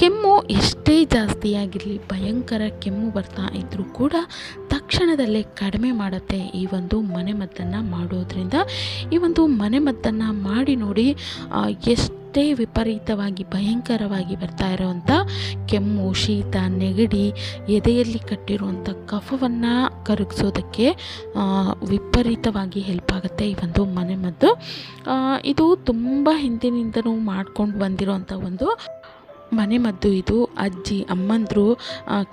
ಕೆಮ್ಮು ಎಷ್ಟೇ ಜಾಸ್ತಿಯಾಗಿರಲಿ, ಭಯಂಕರ ಕೆಮ್ಮು ಬರ್ತಾ ಇದ್ದರೂ ಕೂಡ ತಕ್ಷಣದಲ್ಲೇ ಕಡಿಮೆ ಮಾಡುತ್ತೆ ಈ ಒಂದು ಮನೆಮದ್ದನ್ನು ಮಾಡೋದ್ರಿಂದ. ಈ ಒಂದು ಮನೆಮದ್ದನ್ನು ಮಾಡಿ ನೋಡಿ ಎಷ್ಟು ಎಷ್ಟೇ ವಿಪರೀತವಾಗಿ, ಭಯಂಕರವಾಗಿ ಬರ್ತಾ ಇರೋವಂಥ ಕೆಮ್ಮು, ಶೀತ, ನೆಗಡಿ, ಎದೆಯಲ್ಲಿ ಕಟ್ಟಿರುವಂಥ ಕಫವನ್ನು ಕರಗಿಸೋದಕ್ಕೆ ವಿಪರೀತವಾಗಿ ಹೆಲ್ಪ್ ಆಗುತ್ತೆ ಈ ಒಂದು ಮನೆಮದ್ದು ಇದು ತುಂಬ ಹಿಂದಿನಿಂದನೂ ಮಾಡ್ಕೊಂಡು ಬಂದಿರೋವಂಥ ಒಂದು ಮನೆಮದ್ದು ಇದು. ಅಜ್ಜಿ, ಅಮ್ಮಂದರು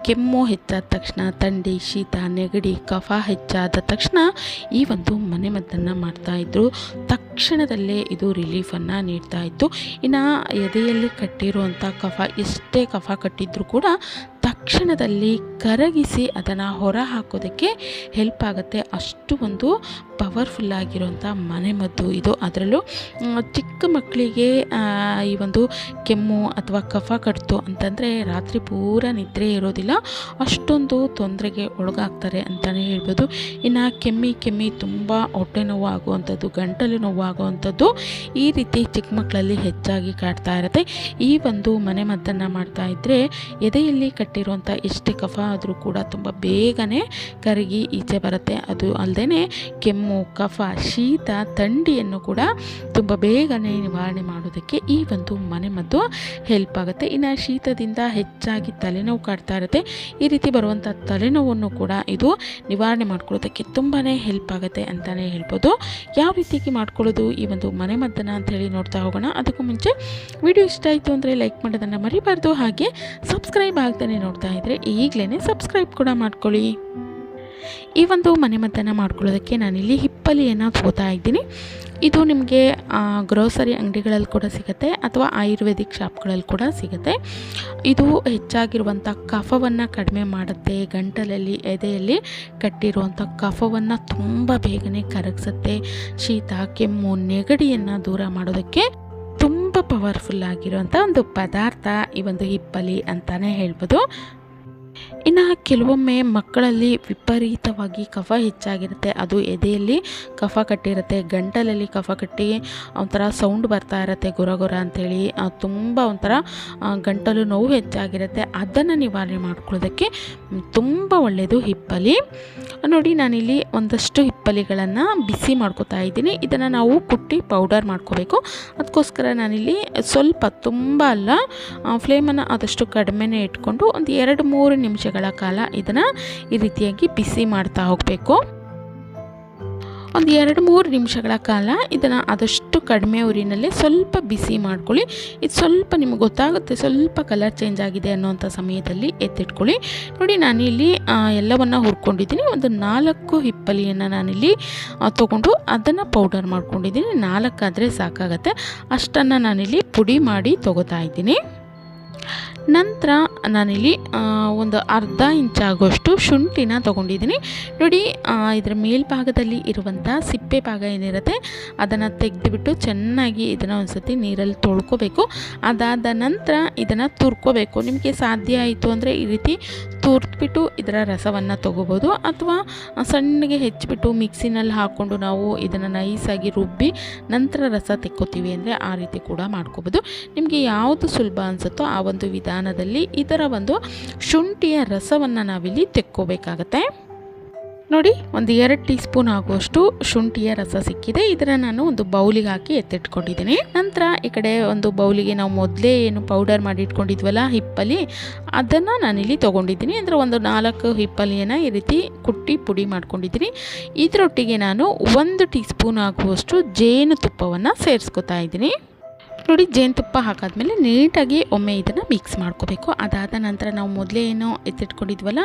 ಕೆಮ್ಮು ಹೆಚ್ಚಾದ ತಕ್ಷಣ ಥಂಡಿ ಶೀತ, ನೆಗಡಿ, ಕಫ ಹೆಚ್ಚಾದ ತಕ್ಷಣ ಈ ಒಂದು ಮನೆಮದ್ದನ್ನು ಮಾಡ್ತಾಯಿದ್ರು ತಕ್ಷಣದಲ್ಲೇ ಇದು ರಿಲೀಫನ್ನು ನೀಡ್ತಾ ಇತ್ತು. ಇನ್ನು ಎದೆಯಲ್ಲಿ ಕಟ್ಟಿರುವಂಥ ಕಫ, ಎಷ್ಟೇ ಕಫ ಕಟ್ಟಿದ್ರೂ ಕೂಡ ತಕ್ಷಣದಲ್ಲಿ ಕರಗಿಸಿ ಅದನ್ನು ಹೊರ ಹಾಕೋದಕ್ಕೆ ಹೆಲ್ಪ್ ಆಗುತ್ತೆ ಅಷ್ಟು ಒಂದು ಪವರ್ಫುಲ್ ಆಗಿರುವಂಥ ಮನೆಮದ್ದು ಇದು. ಅದರಲ್ಲೂ ಚಿಕ್ಕ ಮಕ್ಕಳಿಗೆ ಈ ಒಂದು ಕೆಮ್ಮು ಅಥವಾ ಕಫ ಕಟ್ತು ಅಂತಂದರೆ ರಾತ್ರಿ ಪೂರ ನಿದ್ರೆ ಇರೋದಿಲ್ಲ. ಅಷ್ಟೊಂದು ತೊಂದರೆಗೆ ಒಳಗಾಗ್ತಾರೆ ಅಂತಲೇ ಹೇಳ್ಬೋದು. ಇನ್ನು ಕೆಮ್ಮಿ ಕೆಮ್ಮಿ ತುಂಬ ಹೊಟ್ಟೆ ನೋವು ಆಗುವಂಥದ್ದು ಗಂಟಲು ನೋವು ಆಗುವಂಥದ್ದು ಈ ರೀತಿ ಚಿಕ್ಕ ಮಕ್ಕಳಲ್ಲಿ ಹೆಚ್ಚಾಗಿ ಕಾಡ್ತಾ ಇರುತ್ತೆ. ಈ ಒಂದು ಮನೆಮದ್ದನ್ನು ಮಾಡ್ತಾ ಇದ್ದರೆ ಎದೆಯಲ್ಲಿ ಕಟ್ಟಿರುವಂಥ ಎಷ್ಟೇ ಕಫ ಆದರೂ ಕೂಡ ತುಂಬ ಬೇಗನೆ ಕರಗಿ ಈಚೆ ಬರುತ್ತೆ. ಅದು ಅಲ್ಲದೆ ಕೆಮ್ಮು ಕಫ, ಶೀತ, ಥಂಡಿಯನ್ನು ಕೂಡ ತುಂಬ ಬೇಗನೆ ನಿವಾರಣೆ ಮಾಡೋದಕ್ಕೆ ಈ ಒಂದು ಮನೆಮದ್ದು ಹೆಲ್ಪ್ ಆಗುತ್ತೆ. ಇನ್ನು ಶೀತದಿಂದ ಹೆಚ್ಚಾಗಿ ತಲೆನೋವು ಕಾಡ್ತಾ ಇರುತ್ತೆ. ಈ ರೀತಿ ಬರುವಂಥ ತಲೆನೋವನ್ನು ಕೂಡ ಇದು ನಿವಾರಣೆ ಮಾಡ್ಕೊಳ್ಳೋದಕ್ಕೆ ತುಂಬಾ ಹೆಲ್ಪ್ ಆಗುತ್ತೆ ಅಂತಲೇ ಹೇಳ್ಬೋದು. ಯಾವ ರೀತಿಯಾಗಿ ಮಾಡ್ಕೊಳ್ಳೋದು ಈ ಒಂದು ಮನೆಮದ್ದನ್ನು ಅಂತ ಹೇಳಿ ನೋಡ್ತಾ ಹೋಗೋಣ. ಅದಕ್ಕೂ ಮುಂಚೆ ವಿಡಿಯೋ ಇಷ್ಟ ಆಯಿತು ಅಂದರೆ ಲೈಕ್ ಮಾಡೋದನ್ನು ಮರಿಬಾರ್ದು. ಹಾಗೆ ಸಬ್ಸ್ಕ್ರೈಬ್ ಆಗ್ತಾನೆ ನೋಡ್ತಾ ಇದ್ದರೆ ಈಗಲೇ ಸಬ್ಸ್ಕ್ರೈಬ್ ಕೂಡ ಮಾಡ್ಕೊಳ್ಳಿ. ಈ ಒಂದು ಮನೆಮದ್ದನ್ನು ಮಾಡ್ಕೊಳ್ಳೋದಕ್ಕೆ ನಾನಿಲ್ಲಿ ಹಿಪ್ಪಲಿಯನ್ನು ತಗೋತಾ ಇದ್ದೀನಿ. ಇದು ನಿಮಗೆ ಗ್ರೋಸರಿ ಅಂಗಡಿಗಳಲ್ಲಿ ಕೂಡ ಸಿಗುತ್ತೆ, ಅಥವಾ ಆಯುರ್ವೇದಿಕ್ ಶಾಪ್ಗಳಲ್ಲಿ ಕೂಡ ಸಿಗುತ್ತೆ. ಇದು ಹೆಚ್ಚಾಗಿರುವಂಥ ಕಫವನ್ನು ಕಡಿಮೆ ಮಾಡುತ್ತೆ, ಗಂಟಲಲ್ಲಿ, ಎದೆಯಲ್ಲಿ ಕಟ್ಟಿರುವಂಥ ಕಫವನ್ನು ತುಂಬ ಬೇಗನೆ ಕರಗಿಸುತ್ತೆ. ಶೀತ, ಕೆಮ್ಮು, ನೆಗಡಿಯನ್ನು ದೂರ ಮಾಡೋದಕ್ಕೆ ತುಂಬ ಪವರ್ಫುಲ್ ಆಗಿರುವಂಥ ಒಂದು ಪದಾರ್ಥ ಈ ಒಂದು ಹಿಪ್ಪಲಿ ಅಂತಲೇ ಹೇಳ್ಬೋದು. ಇನ್ನು ಕೆಲವೊಮ್ಮೆ ಮಕ್ಕಳಲ್ಲಿ ವಿಪರೀತವಾಗಿ ಕಫ ಹೆಚ್ಚಾಗಿರುತ್ತೆ. ಅದು ಎದೆಯಲ್ಲಿ ಕಫ ಕಟ್ಟಿರುತ್ತೆ, ಗಂಟಲಲ್ಲಿ ಕಫ ಕಟ್ಟಿ ಒಂಥರ ಸೌಂಡ್ ಬರ್ತಾ ಇರುತ್ತೆ, ಗೊರ ಗೊರ ಅಂಥೇಳಿ ತುಂಬ ಒಂಥರ ಗಂಟಲು ನೋವು ಹೆಚ್ಚಾಗಿರುತ್ತೆ. ಅದನ್ನು ನಿವಾರಣೆ ಮಾಡ್ಕೊಳ್ಳೋದಕ್ಕೆ ತುಂಬ ಒಳ್ಳೆಯದು ಹಿಪ್ಪಲಿ. ನೋಡಿ, ನಾನಿಲ್ಲಿ ಒಂದಷ್ಟು ಹಿಪ್ಪಲಿಗಳನ್ನು ಬಿಸಿ ಮಾಡ್ಕೊತಾ ಇದ್ದೀನಿ. ಇದನ್ನು ನಾವು ಕುಟ್ಟಿ ಪೌಡರ್ ಮಾಡ್ಕೋಬೇಕು. ಅದಕ್ಕೋಸ್ಕರ ನಾನಿಲ್ಲಿ ಸ್ವಲ್ಪ, ತುಂಬ ಅಲ್ಲ ಫ್ಲೇಮನ್ನು ಆದಷ್ಟು ಕಡಿಮೆನೇ ಇಟ್ಕೊಂಡು ಒಂದು ಎರಡು ಮೂರು ನಿಮಿಷಗಳ ಕಾಲ ಇದನ್ನು ಈ ರೀತಿಯಾಗಿ ಬಿಸಿ ಮಾಡ್ತಾ ಹೋಗಬೇಕು. ಒಂದು ಎರಡು ಮೂರು ನಿಮಿಷಗಳ ಕಾಲ ಇದನ್ನು ಆದಷ್ಟು ಕಡಿಮೆ ಉರಿನಲ್ಲೇ ಸ್ವಲ್ಪ ಬಿಸಿ ಮಾಡ್ಕೊಳ್ಳಿ. ಇದು ಸ್ವಲ್ಪ ನಿಮಗೆ ಗೊತ್ತಾಗುತ್ತೆ ಸ್ವಲ್ಪ ಕಲರ್ ಚೇಂಜ್ ಆಗಿದೆ ಅನ್ನೋಂಥ ಸಮಯದಲ್ಲಿ ಎತ್ತಿಟ್ಕೊಳ್ಳಿ. ನೋಡಿ ನಾನಿಲ್ಲಿ ಎಲ್ಲವನ್ನು ಹುರ್ಕೊಂಡಿದ್ದೀನಿ. ಒಂದು ನಾಲ್ಕು ಹಿಪ್ಪಲಿಯನ್ನು ನಾನಿಲ್ಲಿ ತೊಗೊಂಡು ಅದನ್ನು ಪೌಡರ್ ಮಾಡ್ಕೊಂಡಿದ್ದೀನಿ. ನಾಲ್ಕಾದರೆ ಸಾಕಾಗತ್ತೆ. ಅಷ್ಟನ್ನು ನಾನಿಲ್ಲಿ ಪುಡಿ ಮಾಡಿ ತೊಗೋತಾ ಇದ್ದೀನಿ. ನಂತರ ನಾನಿಲ್ಲಿ ಒಂದು ಅರ್ಧ ಇಂಚಾಗುವಷ್ಟು ಶುಂಠಿನ ತೊಗೊಂಡಿದ್ದೀನಿ. ನೋಡಿ ಇದರ ಮೇಲ್ಭಾಗದಲ್ಲಿ ಇರುವಂಥ ಸಿಪ್ಪೆ ಭಾಗ ಏನಿರುತ್ತೆ, ಅದನ್ನು ತೆಗೆದುಬಿಟ್ಟು ಚೆನ್ನಾಗಿ ಇದನ್ನು ಒಂದು ಸತಿ ನೀರಲ್ಲಿ ತೊಳ್ಕೊಬೇಕು. ಅದಾದ ನಂತರ ಇದನ್ನು ತುರ್ಕೋಬೇಕು. ನಿಮಗೆ ಸಾಧ್ಯ ಆಯಿತು ಅಂದರೆ ಈ ರೀತಿ ತುರ್ದ್ಬಿಟ್ಟು ಇದರ ರಸವನ್ನು ತೊಗೋಬೋದು. ಅಥವಾ ಸಣ್ಣಗೆ ಹೆಚ್ಚಿಬಿಟ್ಟು ಮಿಕ್ಸಿನಲ್ಲಿ ಹಾಕ್ಕೊಂಡು ನಾವು ಇದನ್ನು ನೈಸಾಗಿ ರುಬ್ಬಿ ನಂತರ ರಸ ತೆಕ್ಕೋತೀವಿ ಅಂದರೆ ಆ ರೀತಿ ಕೂಡ ಮಾಡ್ಕೋಬೋದು. ನಿಮಗೆ ಯಾವುದು ಸುಲಭ ಅನಿಸುತ್ತೋ ಆ ಒಂದು ವಿಧಾನದಲ್ಲಿ ಇದರ ಒಂದು ಶುಂಠಿಯ ರಸವನ್ನು ನಾವಿಲ್ಲಿ ತೆಕ್ಕೋಬೇಕಾಗತ್ತೆ. ನೋಡಿ, ಒಂದು ಎರಡು ಟೀ ಸ್ಪೂನ್ ಆಗುವಷ್ಟು ಶುಂಠಿಯ ರಸ ಸಿಕ್ಕಿದೆ. ಇದರ ನಾನು ಒಂದು ಬೌಲಿಗೆ ಹಾಕಿ ಎತ್ತಿಟ್ಕೊಂಡಿದ್ದೀನಿ. ನಂತರ ಈ ಕಡೆ ಒಂದು ಬೌಲಿಗೆ ನಾವು ಮೊದಲೇ ಏನು ಪೌಡರ್ ಮಾಡಿ ಇಟ್ಕೊಂಡಿದ್ವಲ್ಲ ಹಿಪ್ಪಲಿ ಅದನ್ನು ನಾನಿಲ್ಲಿ ತೊಗೊಂಡಿದ್ದೀನಿ. ಅಂದರೆ ಒಂದು ನಾಲ್ಕು ಹಿಪ್ಪಲಿಯನ್ನು ಈ ರೀತಿ ಕುಟ್ಟಿ ಪುಡಿ ಮಾಡ್ಕೊಂಡಿದ್ದೀನಿ. ಇದರೊಟ್ಟಿಗೆ ನಾನು ಒಂದು ಟೀ ಸ್ಪೂನ್ ಆಗುವಷ್ಟು ಜೇನುತುಪ್ಪವನ್ನು ಸೇರಿಸ್ಕೊತಾ ಇದ್ದೀನಿ. ನೋಡಿ ಜೇನುತುಪ್ಪ ಹಾಕಾದ್ಮೇಲೆ ನೀಟಾಗಿ ಒಮ್ಮೆ ಇದನ್ನು ಮಿಕ್ಸ್ ಮಾಡ್ಕೋಬೇಕು. ಅದಾದ ನಂತರ ನಾವು ಮೊದಲೇ ಏನೋ ಎತ್ತಿಟ್ಕೊಂಡಿದ್ವಲ್ಲ,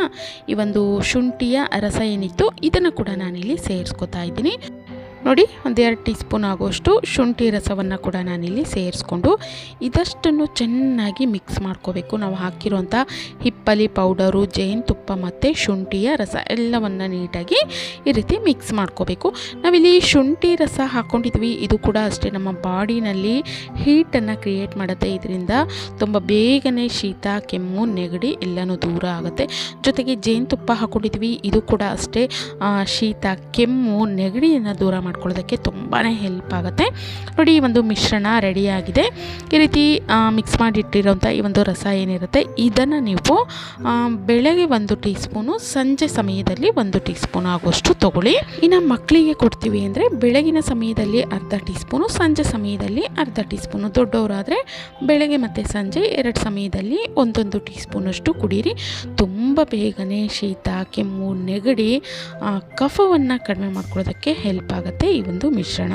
ಈ ಒಂದು ಶುಂಠಿಯ ರಸ ಏನಿತ್ತು ಇದನ್ನು ಕೂಡ ನಾನಿಲ್ಲಿ ಸೇರಿಸ್ಕೊತಾ ಇದ್ದೀನಿ. ನೋಡಿ ಒಂದೆರಡು ಟೀ ಸ್ಪೂನ್ ಆಗುವಷ್ಟು ಶುಂಠಿ ರಸವನ್ನು ಕೂಡ ನಾನಿಲ್ಲಿ ಸೇರಿಸ್ಕೊಂಡು ಇದಷ್ಟನ್ನು ಚೆನ್ನಾಗಿ ಮಿಕ್ಸ್ ಮಾಡ್ಕೋಬೇಕು. ನಾವು ಹಾಕಿರುವಂಥ ಹಿಪ್ಪಲಿ ಪೌಡರು, ಜೇನುತುಪ್ಪ ಮತ್ತು ಶುಂಠಿಯ ರಸ ಎಲ್ಲವನ್ನು ನೀಟಾಗಿ ಈ ರೀತಿ ಮಿಕ್ಸ್ ಮಾಡ್ಕೋಬೇಕು. ನಾವಿಲ್ಲಿ ಶುಂಠಿ ರಸ ಹಾಕ್ಕೊಂಡಿದ್ವಿ ಇದು ಕೂಡ ಅಷ್ಟೇ, ನಮ್ಮ ಬಾಡಿನಲ್ಲಿ ಹೀಟನ್ನು ಕ್ರಿಯೇಟ್ ಮಾಡುತ್ತೆ. ಇದರಿಂದ ತುಂಬ ಬೇಗನೆ ಶೀತ, ಕೆಮ್ಮು, ನೆಗಡಿ ಎಲ್ಲನೂ ದೂರ ಆಗುತ್ತೆ. ಜೊತೆಗೆ ಜೇನುತುಪ್ಪ ಹಾಕ್ಕೊಂಡಿದ್ವಿ ಇದು ಕೂಡ ಅಷ್ಟೇ ಶೀತ, ಕೆಮ್ಮು, ನೆಗಡಿಯನ್ನು ದೂರ ಮಾಡ್ಕೊಳ್ಳೋದಕ್ಕೆ ತುಂಬಾ ಹೆಲ್ಪ್ ಆಗುತ್ತೆ. ನೋಡಿ, ಈ ಒಂದು ಮಿಶ್ರಣ ರೆಡಿಯಾಗಿದೆ ಈ ರೀತಿ ಮಿಕ್ಸ್ ಮಾಡಿಟ್ಟಿರೋಂಥ ಈ ಒಂದು ರಸ ಏನಿರುತ್ತೆ, ಇದನ್ನು ನೀವು ಬೆಳಗ್ಗೆ ಒಂದು ಟೀ ಸ್ಪೂನು ಸಂಜೆ ಸಮಯದಲ್ಲಿ ಒಂದು ಟೀ ಸ್ಪೂನ್ ಆಗುವಷ್ಟು ತೊಗೊಳ್ಳಿ. ಇನ್ನು ಮಕ್ಕಳಿಗೆ ಕೊಡ್ತೀವಿ ಅಂದರೆ ಬೆಳಗಿನ ಸಮಯದಲ್ಲಿ ಅರ್ಧ ಟೀ ಸ್ಪೂನು ಸಂಜೆ ಸಮಯದಲ್ಲಿ ಅರ್ಧ ಟೀ ಸ್ಪೂನು ದೊಡ್ಡವರಾದರೆ ಬೆಳಗ್ಗೆ ಮತ್ತು ಸಂಜೆ ಎರಡು ಸಮಯದಲ್ಲಿ ಒಂದೊಂದು ಟೀ ಸ್ಪೂನಷ್ಟು ಕುಡೀರಿ. ತುಂಬ ಬೇಗನೆ ಶೀತ, ಕೆಮ್ಮು, ನೆಗಡಿ ಕಫವನ್ನು ಕಡಿಮೆ ಮಾಡ್ಕೊಳ್ಳೋದಕ್ಕೆ ಹೆಲ್ಪ್ ಆಗುತ್ತೆ. ಈ ಒಂದು ಮಿಶ್ರಣ.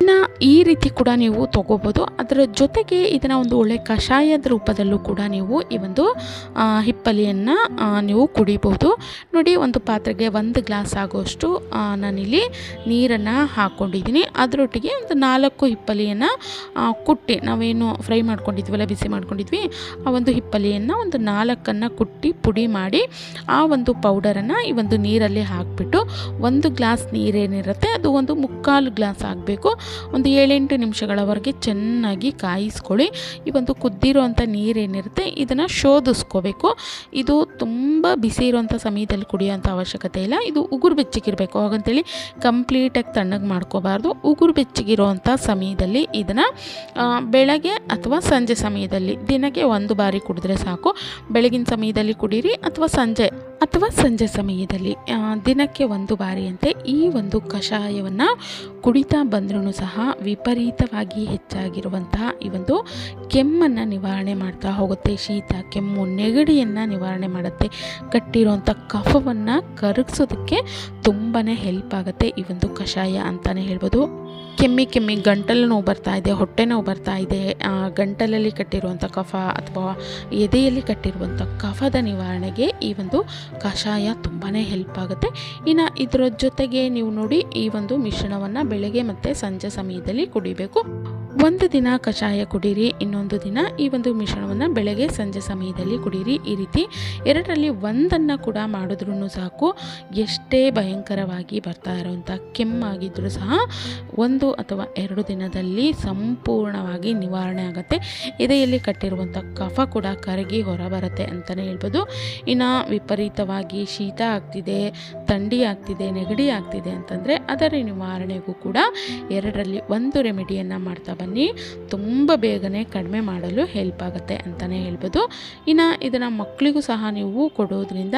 ಇನ್ನು ಈ ರೀತಿ ಕೂಡ ನೀವು ತಗೋಬೋದು. ಅದರ ಜೊತೆಗೆ ಇದನ್ನು ಒಂದು ಒಳ್ಳೆ ಕಷಾಯದ ರೂಪದಲ್ಲೂ ಕೂಡ ನೀವು ಈ ಒಂದು ಹಿಪ್ಪಲಿಯನ್ನ ನೀವು ಕುಡಿಬೋದು. ನೋಡಿ, ಒಂದು ಪಾತ್ರೆಗೆ ಒಂದು ಗ್ಲಾಸ್ ಆಗೋಷ್ಟು ನಾನಿಲ್ಲಿ ನೀರನ್ನು ಹಾಕ್ಕೊಂಡಿದ್ದೀನಿ ಅದರೊಟ್ಟಿಗೆ ಒಂದು ನಾಲ್ಕು ಹಿಪ್ಪಲಿಯನ್ನು ಕುಟ್ಟಿ, ನಾವೇನು ಫ್ರೈ ಮಾಡ್ಕೊಂಡಿದ್ವಲ್ಲ, ಬಿಸಿ ಮಾಡ್ಕೊಂಡಿದ್ವಿ, ಆ ಒಂದು ಹಿಪ್ಪಲಿಯನ್ನು ಒಂದು ನಾಲ್ಕನ್ನು ಕುಟ್ಟಿ ಪುಡಿ ಮಾಡಿ, ಆ ಒಂದು ಪೌಡರನ್ನು ಈ ಒಂದು ನೀರಲ್ಲಿ ಹಾಕಿಬಿಟ್ಟು ಒಂದು ಗ್ಲಾಸ್ ನೀರೇನಿರುತ್ತೆ, ಅದು ಒಂದು ಮುಕ್ಕಾಲು ಗ್ಲಾಸ್ ಆಗಬೇಕು. ಒಂದು ಏಳೆಂಟು ನಿಮಿಷಗಳವರೆಗೆ ಚೆನ್ನಾಗಿ ಕಾಯಿಸ್ಕೊಳ್ಳಿ. ಈ ಒಂದು ಕುದ್ದಿರುವಂಥ ನೀರೇನಿರುತ್ತೆ, ಇದನ್ನು ಶೋಧಿಸ್ಕೋಬೇಕು. ಇದು ತುಂಬ ಬಿಸಿ ಇರುವಂಥ ಸಮಯದಲ್ಲಿ ಕುಡಿಯೋಂಥ ಅವಶ್ಯಕತೆ ಇಲ್ಲ. ಇದು ಉಗುರು ಬೆಚ್ಚಗಿರಬೇಕು. ಹಾಗಂತೇಳಿ ಕಂಪ್ಲೀಟಾಗಿ ತಣ್ಣಗೆ ಮಾಡ್ಕೋಬಾರ್ದು. ಉಗುರು ಬೆಚ್ಚಗಿರುವಂಥ ಸಮಯದಲ್ಲಿ ಇದನ್ನು ಬೆಳಗ್ಗೆ ಅಥವಾ ಸಂಜೆ ಸಮಯದಲ್ಲಿ, ದಿನಕ್ಕೆ ಒಂದು ಬಾರಿ ಕುಡಿದ್ರೆ ಸಾಕು. ಬೆಳಗಿನ ಸಮಯದಲ್ಲಿ ಕುಡೀರಿ ಅಥವಾ ಸಂಜೆ ಅಥವಾ ಸಂಜೆ ಸಮಯದಲ್ಲಿ ದಿನಕ್ಕೆ ಒಂದು ಬಾರಿಯಂತೆ ಈ ಒಂದು ಕಷಾಯವನ್ನು ಕುಡಿತಾ ಬಂದ್ರೂ ಸಹ ವಿಪರೀತವಾಗಿ ಹೆಚ್ಚಾಗಿರುವಂತಹ ಈ ಒಂದು ಕೆಮ್ಮನ್ನು ನಿವಾರಣೆ ಮಾಡ್ತಾ ಹೋಗುತ್ತೆ. ಶೀತ, ಕೆಮ್ಮು, ನೆಗಡಿಯನ್ನು ನಿವಾರಣೆ ಮಾಡುತ್ತೆ. ಕಟ್ಟಿರುವಂಥ ಕಫವನ್ನು ಕರಗಿಸೋದಕ್ಕೆ ತುಂಬಾ ಹೆಲ್ಪ್ ಆಗುತ್ತೆ ಈ ಒಂದು ಕಷಾಯ ಅಂತಲೇ ಹೇಳ್ಬೋದು. ಕೆಮ್ಮಿ ಕೆಮ್ಮಿ ಗಂಟಲು ನೋವು ಬರ್ತಾ ಇದೆ, ಹೊಟ್ಟೆ ನೋವು ಬರ್ತಾ ಇದೆ. ಗಂಟಲಲ್ಲಿ ಕಟ್ಟಿರುವಂಥ ಕಫ ಅಥವಾ ಎದೆಯಲ್ಲಿ ಕಟ್ಟಿರುವಂಥ ಕಫದ ನಿವಾರಣೆಗೆ ಈ ಒಂದು ಕಷಾಯ ತುಂಬಾ ಹೆಲ್ಪ್ ಆಗುತ್ತೆ. ಇನ್ನು ಇದರ ಜೊತೆಗೆ ನೀವು ನೋಡಿ ಈ ಒಂದು ಮಿಶ್ರಣವನ್ನು ಬೆಳಗ್ಗೆ ಮತ್ತು ಸಂಜೆ ಸಮಯದಲ್ಲಿ ಕುಡಿಬೇಕು. ಒಂದು ದಿನ ಕಷಾಯ ಕುಡೀರಿ, ಇನ್ನೊಂದು ದಿನ ಈ ಒಂದು ಮಿಶ್ರಣವನ್ನು ಬೆಳಗ್ಗೆ ಸಂಜೆ ಸಮಯದಲ್ಲಿ ಕುಡೀರಿ. ಈ ರೀತಿ ಎರಡರಲ್ಲಿ ಒಂದನ್ನು ಕೂಡ ಮಾಡಿದ್ರೂ ಸಾಕು. ಎಷ್ಟೇ ಭಯಂಕರವಾಗಿ ಬರ್ತಾ ಇರೋವಂಥ ಕೆಮ್ಮಾಗಿದ್ದರೂ ಸಹ ಒಂದು ಅಥವಾ ಎರಡು ದಿನದಲ್ಲಿ ಸಂಪೂರ್ಣವಾಗಿ ನಿವಾರಣೆ ಆಗುತ್ತೆ. ಎದೆಯಲ್ಲಿ ಕಟ್ಟಿರುವಂಥ ಕಫ ಕೂಡ ಕರಗಿ ಹೊರಬರುತ್ತೆ ಅಂತಲೇ ಹೇಳ್ಬೋದು. ಇನ್ನು ವಿಪರೀತವಾಗಿ ಶೀತ ಆಗ್ತಿದೆ, ಥಂಡಿ ಆಗ್ತಿದೆ, ನೆಗಡಿ ಆಗ್ತಿದೆ ಅಂತಂದರೆ ಅದರ ನಿವಾರಣೆಗೂ ಕೂಡ ಎರಡರಲ್ಲಿ ಒಂದು ರೆಮಿಡಿಯನ್ನು ಮಾಡ್ತಾ ಬನ್ನಿ. ತುಂಬ ಬೇಗನೆ ಕಡಿಮೆ ಮಾಡಲು ಹೆಲ್ಪ್ ಆಗುತ್ತೆ ಅಂತಲೇ ಹೇಳ್ಬೋದು. ಇನ್ನು ಇದನ್ನು ಮಕ್ಕಳಿಗೂ ಸಹ ನೀವು ಕೊಡೋದ್ರಿಂದ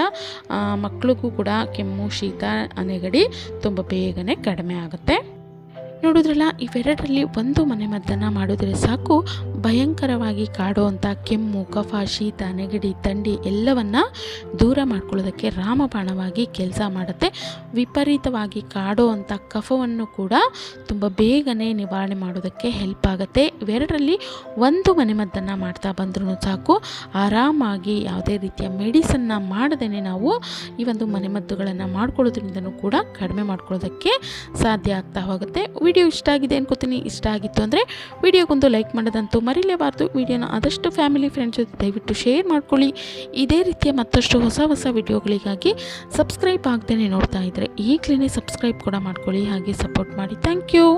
ಮಕ್ಕಳಿಗೂ ಕೂಡ ಕೆಮ್ಮು, ಶೀತ ನೆಗಡಿ ತುಂಬ ಬೇಗನೆ ಕಡಿಮೆ ಆಗುತ್ತೆ. ನೋಡಿದ್ರಲ್ಲ, ಇವೆರಡರಲ್ಲಿ ಒಂದು ಮನೆಮದ್ದನ್ನು ಮಾಡಿದ್ರೆ ಸಾಕು. ಭಯಂಕರವಾಗಿ ಕಾಡುವಂಥ ಕೆಮ್ಮು, ಕಫ, ಶೀತ, ನೆಗಡಿ, ಥಂಡಿ ಎಲ್ಲವನ್ನು ದೂರ ಮಾಡ್ಕೊಳ್ಳೋದಕ್ಕೆ ರಾಮಬಾಣವಾಗಿ ಕೆಲಸ ಮಾಡುತ್ತೆ. ವಿಪರೀತವಾಗಿ ಕಾಡುವಂಥ ಕಫವನ್ನು ಕೂಡ ತುಂಬ ಬೇಗನೆ ನಿವಾರಣೆ ಮಾಡೋದಕ್ಕೆ ಹೆಲ್ಪ್ ಆಗುತ್ತೆ. ಇವೆರಡರಲ್ಲಿ ಒಂದು ಮನೆಮದ್ದನ್ನು ಮಾಡ್ತಾ ಬಂದ್ರೂ ಸಾಕು. ಆರಾಮಾಗಿ ಯಾವುದೇ ರೀತಿಯ ಮೆಡಿಸನ್ನ ಮಾಡದೇ ನಾವು ಈ ಒಂದು ಮನೆಮದ್ದುಗಳನ್ನು ಮಾಡ್ಕೊಳ್ಳೋದ್ರಿಂದನೂ ಕೂಡ ಕಡಿಮೆ ಮಾಡ್ಕೊಳ್ಳೋದಕ್ಕೆ ಸಾಧ್ಯ ಆಗ್ತಾ ಹೋಗುತ್ತೆ. ವಿಡಿಯೋ ಇಷ್ಟ ಆಗಿದೆ ಅನ್ಕೋತೀನಿ. ಇಷ್ಟ ಆಗಿತ್ತು ಅಂದರೆ ವಿಡಿಯೋಗೊಂದು ಲೈಕ್ ಮಾಡೋದಂತೂ ಮರಿಲೇಬಾರ್ದು. ವಿಡಿಯೋನ ಆದಷ್ಟು ಫ್ಯಾಮಿಲಿ ಫ್ರೆಂಡ್ಸ್ ಜೊತೆ ದಯವಿಟ್ಟು ಶೇರ್ ಮಾಡ್ಕೊಳ್ಳಿ. ಇದೇ ರೀತಿಯ ಮತ್ತಷ್ಟು ಹೊಸ ಹೊಸ ವಿಡಿಯೋಗಳಿಗಾಗಿ ಸಬ್ಸ್ಕ್ರೈಬ್ ಆಗ್ದೇ ನೋಡ್ತಾ ಇದ್ದರೆ ಈಗಲೇ ಸಬ್ಸ್ಕ್ರೈಬ್ ಕೂಡ ಮಾಡ್ಕೊಳ್ಳಿ. ಹಾಗೆ ಸಪೋರ್ಟ್ ಮಾಡಿ. Thank you